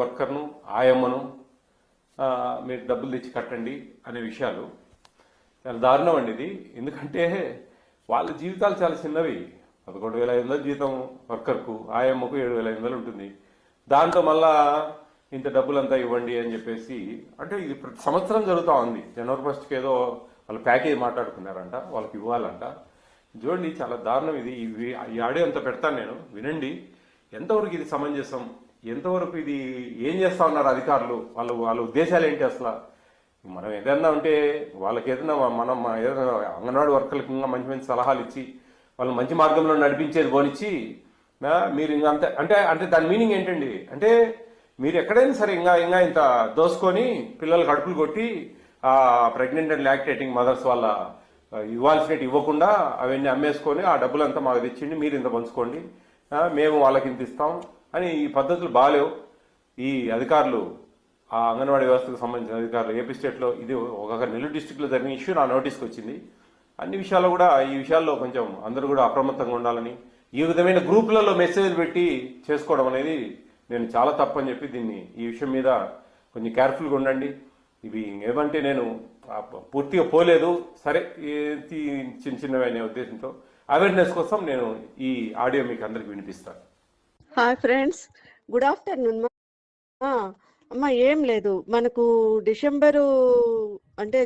వర్కర్ను ఆయమ్మను మీరు డబ్బులు తెచ్చి కట్టండి అనే విషయాలు. చాలా దారుణం అండి ఇది. ఎందుకంటే వాళ్ళ జీవితాలు చాలా చిన్నవి. పదకొండు వేల ఐదు వందలు జీతం వర్కర్కు ఆయమ్మకు ఏడు వేల ఐదు వందలు ఉంటుంది. దాంతో మళ్ళా ఇంత డబ్బులంతా ఇవ్వండి అని చెప్పేసి అంటే ఇది ప్రతి సంవత్సరం జరుగుతూ ఉంది. జనవరి ఫస్ట్కి ఏదో వాళ్ళు ప్యాకేజ్ మాట్లాడుకున్నారంట వాళ్ళకి ఇవ్వాలంట. చూడండి చాలా దారుణం ఇది. ఈ ఆడియో అంత పెడతాను నేను. వినండి. ఎంతవరకు ఇది సమంజసం? ఎంతవరకు ఇది ఏం చేస్తా ఉన్నారు అధికారులు? వాళ్ళు వాళ్ళ ఉద్దేశాలు ఏంటి అసలు? మనం ఏదన్నా ఉంటే వాళ్ళకి ఏదైనా మనం ఏదైనా అంగన్వాడీ వర్కర్లకు ఇంకా మంచి మంచి సలహాలు ఇచ్చి వాళ్ళు మంచి మార్గంలో నడిపించేది పోనిచ్చి మీరు ఇంకా అంత అంటే అంటే దాని మీనింగ్ ఏంటండి? అంటే మీరు ఎక్కడైనా సరే ఇంకా ఇంకా ఇంత దోసుకొని పిల్లలు కడుపులు కొట్టి ఆ ప్రెగ్నెంట్ అండ్ లాక్టేటింగ్ మదర్స్ వాళ్ళ ఇవ్వాల్సినట్టు ఇవ్వకుండా అవన్నీ అమ్మేసుకొని ఆ డబ్బులంతా మాకు తెచ్చిండి మీరు ఇంత పంచుకోండి. మేము వాళ్ళకి ఇంత ఇస్తాం. అని ఈ పద్ధతులు బాగాలేవు ఈ అధికారులు ఆ అంగన్వాడీ వ్యవస్థకు సంబంధించిన అధికారులు ఏపీ స్టేట్లో ఇది ఒక నెల్లూరు డిస్టిక్లో జరిగిన ఇష్యూ నా నోటీస్కి వచ్చింది అన్ని విషయాల్లో కూడా ఈ విషయాల్లో కొంచెం అందరూ కూడా అప్రమత్తంగా ఉండాలని ఈ విధమైన గ్రూపులలో మెసేజ్లు పెట్టి చేసుకోవడం అనేది నేను చాలా తప్పని చెప్పి దీన్ని ఈ విషయం మీద కొంచెం కేర్ఫుల్గా ఉండండి. ఇవి ఏమంటే నేను పూర్తిగా పోలేదు. సరే ఈ చిన్న చిన్నవి అనే ఉద్దేశంతో అవేర్నెస్ కోసం నేను ఈ ఆడియో మీకు అందరికి వినిపిస్తాను. Hi friends. గుడ్ ఆఫ్టర్నూన్ అమ్మ ఏం లేదు. మనకు డిసెంబరు అంటే